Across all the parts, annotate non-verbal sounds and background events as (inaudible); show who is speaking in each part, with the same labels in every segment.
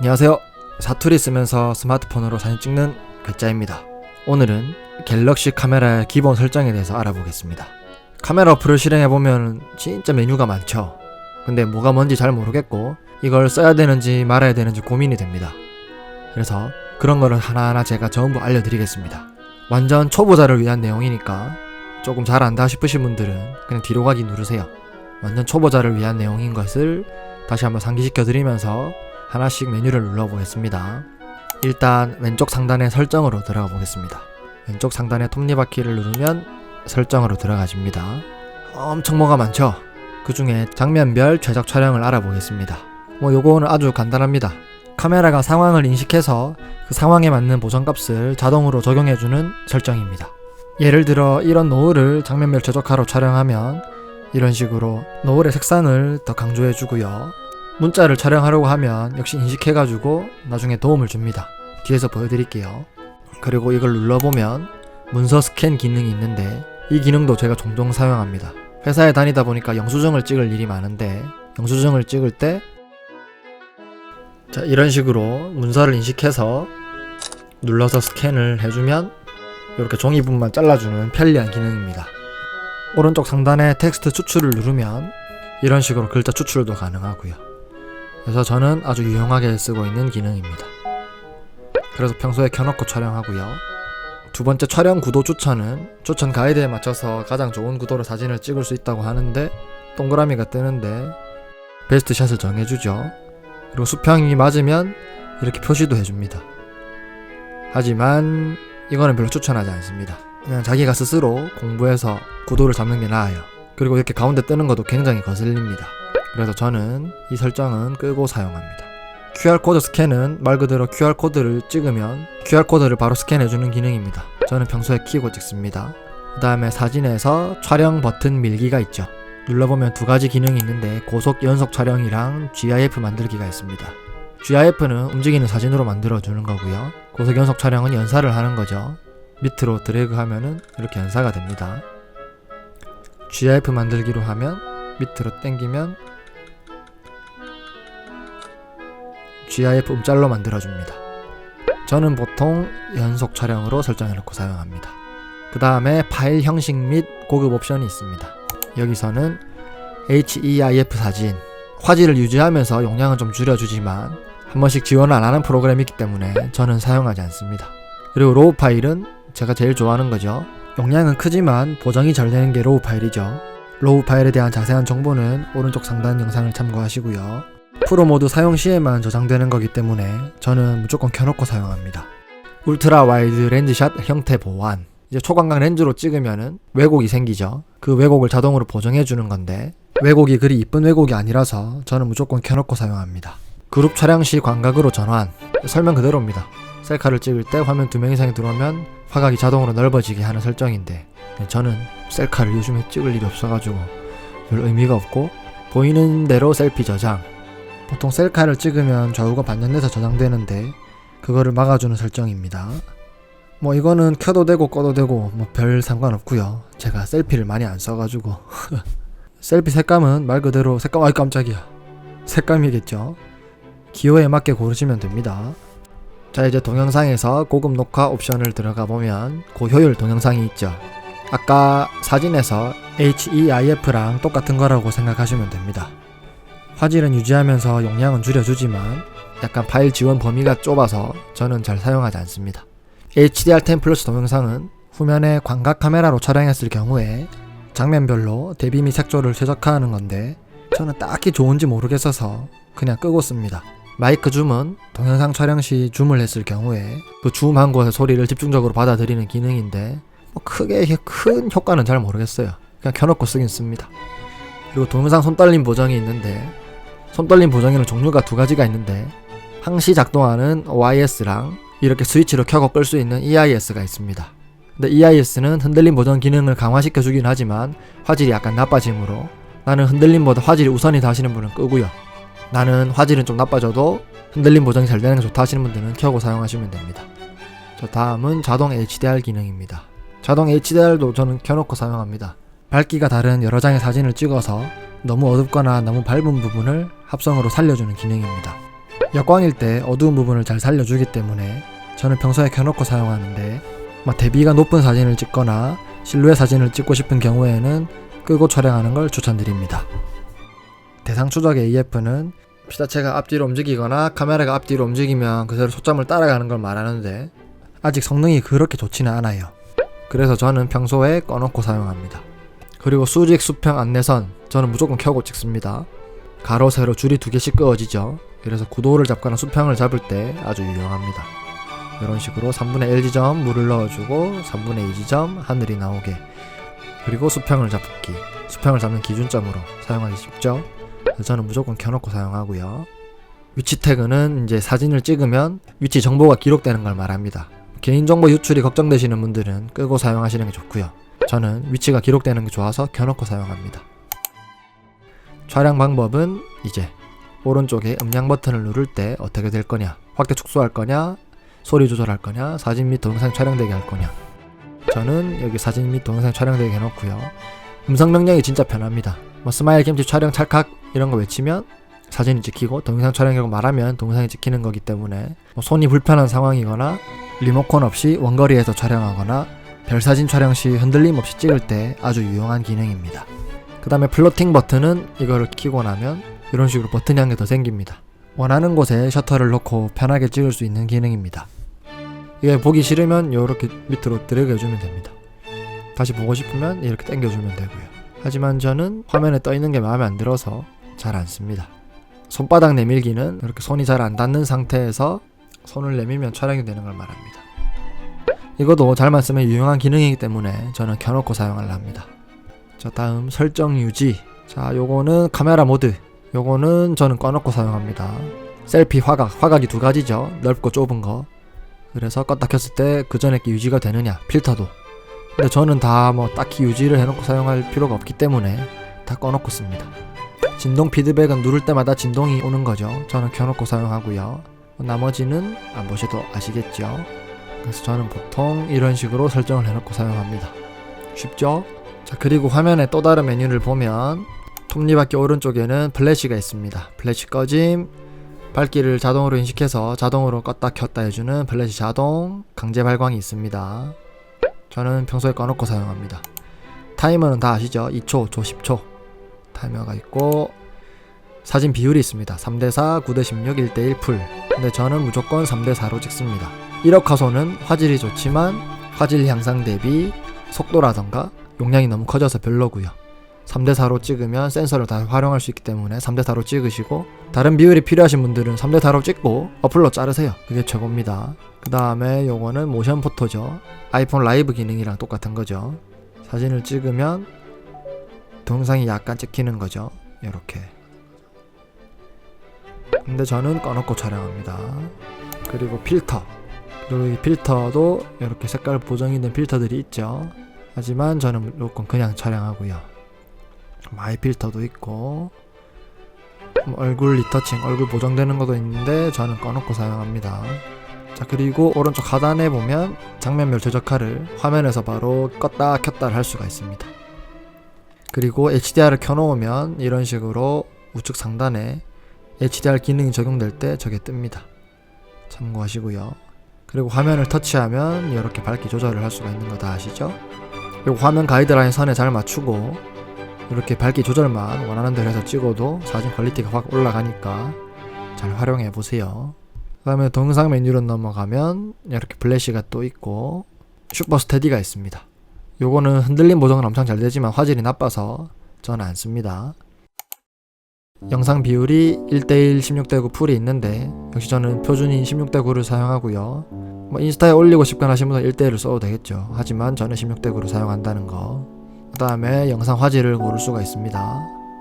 Speaker 1: 안녕하세요. 사투리 쓰면서 스마트폰으로 사진 찍는 괴짜입니다. 오늘은 갤럭시 카메라의 기본 설정에 대해서 알아보겠습니다. 카메라 어플을 실행해보면 진짜 메뉴가 많죠. 근데 뭐가 뭔지 잘 모르겠고 이걸 써야 되는지 말아야 되는지 고민이 됩니다. 그래서 그런 거를 하나하나 제가 전부 알려드리겠습니다. 완전 초보자를 위한 내용이니까 조금 잘 안다 싶으신 분들은 그냥 뒤로 가기 누르세요. 완전 초보자를 위한 내용인 것을 다시 한번 상기시켜 드리면서 하나씩 메뉴를 눌러보겠습니다. 일단 왼쪽 상단의 설정으로 들어가 보겠습니다. 왼쪽 상단의 톱니바퀴를 누르면 설정으로 들어가집니다. 엄청 뭐가 많죠? 그 중에 장면별 최적 촬영을 알아보겠습니다. 뭐 요거는 아주 간단합니다. 카메라가 상황을 인식해서 그 상황에 맞는 보정값을 자동으로 적용해주는 설정입니다. 예를 들어 이런 노을을 장면별 최적화로 촬영하면 이런 식으로 노을의 색상을 더 강조해주고요. 문자를 촬영하려고 하면 역시 인식해가지고 나중에 도움을 줍니다. 뒤에서 보여드릴게요. 그리고 이걸 눌러보면 문서 스캔 기능이 있는데 이 기능도 제가 종종 사용합니다. 회사에 다니다 보니까 영수증을 찍을 일이 많은데 영수증을 찍을 때 자, 이런 식으로 문서를 인식해서 눌러서 스캔을 해주면 이렇게 종이분만 잘라주는 편리한 기능입니다. 오른쪽 상단에 텍스트 추출을 누르면 이런 식으로 글자 추출도 가능하고요. 그래서 저는 아주 유용하게 쓰고 있는 기능입니다. 그래서 평소에 켜놓고 촬영하고요. 두 번째 촬영 구도 추천은 추천 가이드에 맞춰서 가장 좋은 구도로 사진을 찍을 수 있다고 하는데 동그라미가 뜨는데 베스트 샷을 정해주죠. 그리고 수평이 맞으면 이렇게 표시도 해줍니다. 하지만 이거는 별로 추천하지 않습니다. 그냥 자기가 스스로 공부해서 구도를 잡는 게 나아요. 그리고 이렇게 가운데 뜨는 것도 굉장히 거슬립니다. 그래서 저는 이 설정은 끄고 사용합니다. QR코드 스캔은 말 그대로 QR코드를 찍으면 QR코드를 바로 스캔해주는 기능입니다. 저는 평소에 키고 찍습니다. 그 다음에 사진에서 촬영 버튼 밀기가 있죠. 눌러보면 두 가지 기능이 있는데 고속 연속 촬영이랑 GIF 만들기가 있습니다. GIF는 움직이는 사진으로 만들어주는 거고요. 고속 연속 촬영은 연사를 하는 거죠. 밑으로 드래그 하면은 이렇게 연사가 됩니다. GIF 만들기로 하면 밑으로 당기면 GIF 음짤로 만들어줍니다. 저는 보통 연속 촬영으로 설정해놓고 사용합니다. 그 다음에 파일 형식 및 고급 옵션이 있습니다. 여기서는 HEIF 사진 화질을 유지하면서 용량은 좀 줄여주지만 한 번씩 지원을 안 하는 프로그램이 있기 때문에 저는 사용하지 않습니다. 그리고 로우 파일은 제가 제일 좋아하는 거죠. 용량은 크지만 보정이 잘 되는 게 로우 파일이죠. 로우 파일에 대한 자세한 정보는 오른쪽 상단 영상을 참고하시고요. 프로 모드 사용 시에만 저장되는 거기 때문에 저는 무조건 켜놓고 사용합니다. 울트라 와이드 렌즈샷 형태 보완. 이제 초광각 렌즈로 찍으면은 왜곡이 생기죠. 그 왜곡을 자동으로 보정해 주는 건데 왜곡이 그리 이쁜 왜곡이 아니라서 저는 무조건 켜놓고 사용합니다. 그룹 촬영 시 광각으로 전환. 설명 그대로입니다. 셀카를 찍을 때 화면 두 명 이상이 들어오면 화각이 자동으로 넓어지게 하는 설정인데 저는 셀카를 요즘에 찍을 일이 없어가지고 별 의미가 없고 보이는 대로 셀피 저장. 보통 셀카를 찍으면 좌우가 반전돼서 저장되는데 그거를 막아주는 설정입니다. 뭐 이거는 켜도 되고 꺼도 되고 뭐 별 상관없고요. 제가 셀피를 많이 안 써가지고 (laughs) 셀피 색감은 말 그대로 색감 아이 깜짝이야 색감이겠죠. 기호에 맞게 고르시면 됩니다. 자 이제 동영상에서 고급 녹화 옵션을 들어가 보면 고효율 동영상이 있죠. 아까 사진에서 HEIF랑 똑같은 거라고 생각하시면 됩니다. 화질은 유지하면서 용량은 줄여주지만 약간 파일 지원 범위가 좁아서 저는 잘 사용하지 않습니다. HDR10 플러스 동영상은 후면에 광각 카메라로 촬영했을 경우에 장면별로 대비 및 색조를 최적화하는 건데 저는 딱히 좋은지 모르겠어서 그냥 끄고 씁니다. 마이크 줌은 동영상 촬영 시 줌을 했을 경우에 그 줌한 곳의 소리를 집중적으로 받아들이는 기능인데 뭐 크게 큰 효과는 잘 모르겠어요. 그냥 켜놓고 쓰긴 씁니다. 그리고 동영상 손떨림 보정이 있는데 손떨림 보정에는 종류가 두 가지가 있는데 항시 작동하는 OIS랑 이렇게 스위치로 켜고 끌 수 있는 EIS가 있습니다. 근데 EIS는 흔들림 보정 기능을 강화시켜 주긴 하지만 화질이 약간 나빠지므로 나는 흔들림보다 화질이 우선이다 하시는 분은 끄고요. 나는 화질은 좀 나빠져도 흔들림 보정이 잘 되는 게 좋다 하시는 분들은 켜고 사용하시면 됩니다. 자, 다음은 자동 HDR 기능입니다. 자동 HDR도 저는 켜놓고 사용합니다. 밝기가 다른 여러 장의 사진을 찍어서 너무 어둡거나 너무 밝은 부분을 합성으로 살려주는 기능입니다. 역광일 때 어두운 부분을 잘 살려주기 때문에 저는 평소에 켜놓고 사용하는데 뭐 대비가 높은 사진을 찍거나 실루엣 사진을 찍고 싶은 경우에는 끄고 촬영하는 걸 추천드립니다. 대상 추적 AF는 피사체가 앞뒤로 움직이거나 카메라가 앞뒤로 움직이면 그대로 초점을 따라가는 걸 말하는데 아직 성능이 그렇게 좋지는 않아요. 그래서 저는 평소에 꺼놓고 사용합니다. 그리고 수직 수평 안내선 저는 무조건 켜고 찍습니다. 가로 세로 줄이 두 개씩 그어지죠. 그래서 구도를 잡거나 수평을 잡을 때 아주 유용합니다. 이런 식으로 3분의 1 지점 물을 넣어주고 3분의 2 지점 하늘이 나오게 그리고 수평을 잡기 수평을 잡는 기준점으로 사용하기 쉽죠. 저는 무조건 켜놓고 사용하고요. 위치 태그는 이제 사진을 찍으면 위치 정보가 기록되는 걸 말합니다. 개인정보 유출이 걱정되시는 분들은 끄고 사용하시는 게 좋고요. 저는 위치가 기록되는 게 좋아서 켜놓고 사용합니다. 촬영 방법은 이제 오른쪽에 음량 버튼을 누를 때 어떻게 될 거냐 확대 축소할 거냐 소리 조절할 거냐 사진 및 동영상 촬영되게 할 거냐. 저는 여기 사진 및 동영상 촬영되게 해놓고요. 음성 명령이 진짜 편합니다. 뭐 스마일 김치 촬영 찰칵 이런 거 외치면 사진이 찍히고 동영상 촬영이라고 말하면 동영상이 찍히는 거기 때문에 뭐 손이 불편한 상황이거나 리모컨 없이 원거리에서 촬영하거나 별사진 촬영 시 흔들림 없이 찍을 때 아주 유용한 기능입니다. 그 다음에 플로팅 버튼은 이거를 키고 나면 이런 식으로 버튼이 한 개 더 생깁니다. 원하는 곳에 셔터를 놓고 편하게 찍을 수 있는 기능입니다. 이게 보기 싫으면 이렇게 밑으로 드래그 해주면 됩니다. 다시 보고 싶으면 이렇게 당겨주면 되고요. 하지만 저는 화면에 떠 있는 게 마음에 안 들어서 잘 안 씁니다. 손바닥 내밀기는 이렇게 손이 잘 안 닿는 상태에서 손을 내밀면 촬영이 되는 걸 말합니다. 이것도 잘만 쓰면 유용한 기능이기 때문에 저는 켜놓고 사용하려 합니다. 자 다음 설정 유지 자 요거는 카메라 모드 요거는 저는 꺼놓고 사용합니다. 셀피 화각 화각이 두 가지죠. 넓고 좁은 거 그래서 껐다 켰을 때 그 전에 게 유지가 되느냐 필터도 근데 저는 다 뭐 딱히 유지를 해놓고 사용할 필요가 없기 때문에 다 꺼놓고 씁니다. 진동 피드백은 누를 때마다 진동이 오는 거죠. 저는 켜놓고 사용하고요. 나머지는 안 보셔도 아시겠죠. 그래서 저는 보통 이런 식으로 설정을 해놓고 사용합니다. 쉽죠? 자 그리고 화면에 또 다른 메뉴를 보면 톱니바퀴 오른쪽에는 플래시가 있습니다. 플래시 꺼짐, 밝기를 자동으로 인식해서 자동으로 껐다 켰다 해주는 플래시 자동 강제 발광이 있습니다. 저는 평소에 꺼놓고 사용합니다. 타이머는 다 아시죠? 2초, 조 10초 타이머가 있고 사진 비율이 있습니다. 3대4, 9대16, 1대1 풀. 근데 저는 무조건 3대4로 찍습니다. 1억 화소는 화질이 좋지만 화질 향상 대비 속도라던가 용량이 너무 커져서 별로고요. 3대4로 찍으면 센서를 다 활용할 수 있기 때문에 3대4로 찍으시고 다른 비율이 필요하신 분들은 3대4로 찍고 어플로 자르세요. 그게 최고입니다. 그 다음에 요거는 모션 포토죠. 아이폰 라이브 기능이랑 똑같은 거죠. 사진을 찍으면 동영상이 약간 찍히는 거죠. 이렇게. 근데 저는 꺼놓고 촬영합니다. 그리고 필터. 그리고 이 필터도 이렇게 색깔 보정이 된 필터들이 있죠. 하지만 저는 무조건 그냥 촬영하고요. 마이 필터도 있고 뭐 얼굴 리터칭, 얼굴 보정되는 것도 있는데 저는 꺼놓고 사용합니다. 자 그리고 오른쪽 하단에 보면 장면별 최적화를 화면에서 바로 껐다 켰다 할 수가 있습니다. 그리고 HDR을 켜놓으면 이런 식으로 우측 상단에 HDR 기능이 적용될 때 저게 뜹니다. 참고하시고요. 그리고 화면을 터치하면 이렇게 밝기 조절을 할 수가 있는 거 다 아시죠? 그리고 화면 가이드라인 선에 잘 맞추고 이렇게 밝기 조절만 원하는 대로 해서 찍어도 사진 퀄리티가 확 올라가니까 잘 활용해 보세요. 그 다음에 동영상 메뉴로 넘어가면 이렇게 플래시가 또 있고 슈퍼 스테디가 있습니다. 요거는 흔들림 보정은 엄청 잘 되지만 화질이 나빠서 저는 안 씁니다. 영상 비율이 1대1 16대9 풀이 있는데 역시 저는 표준인 16대9를 사용하고요. 뭐 인스타에 올리고 싶거나 하신 분은 1대1을 써도 되겠죠. 하지만 저는 16대9를 사용한다는 거. 그 다음에 영상 화질을 고를 수가 있습니다.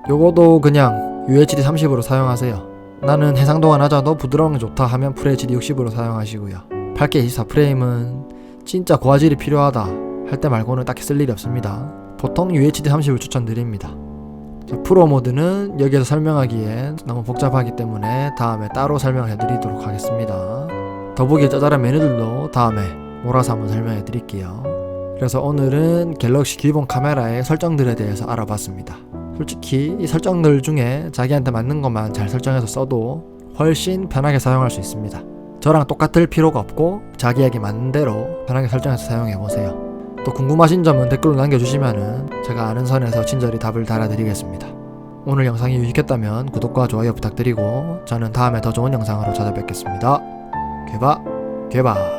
Speaker 1: 요거도 그냥 UHD 30으로 사용하세요. 나는 해상도가 낮아도 부드러운 게 좋다 하면 FHD 60으로 사용하시고요. 8K 24프레임은 진짜 고화질이 필요하다 할 때 말고는 딱히 쓸 일이 없습니다. 보통 UHD 30을 추천드립니다. 자, 프로 모드는 여기에서 설명하기엔 너무 복잡하기 때문에 다음에 따로 설명을 해드리도록 하겠습니다. 더보기 짜잘한 메뉴들도 다음에 몰아서 한번 설명해 드릴게요. 그래서 오늘은 갤럭시 기본 카메라의 설정들에 대해서 알아봤습니다. 솔직히 이 설정들 중에 자기한테 맞는 것만 잘 설정해서 써도 훨씬 편하게 사용할 수 있습니다. 저랑 똑같을 필요가 없고 자기에게 맞는 대로 편하게 설정해서 사용해 보세요. 또 궁금하신 점은 댓글로 남겨주시면은 제가 아는 선에서 친절히 답을 달아드리겠습니다. 오늘 영상이 유익했다면 구독과 좋아요 부탁드리고 저는 다음에 더 좋은 영상으로 찾아뵙겠습니다. 괴바 괴바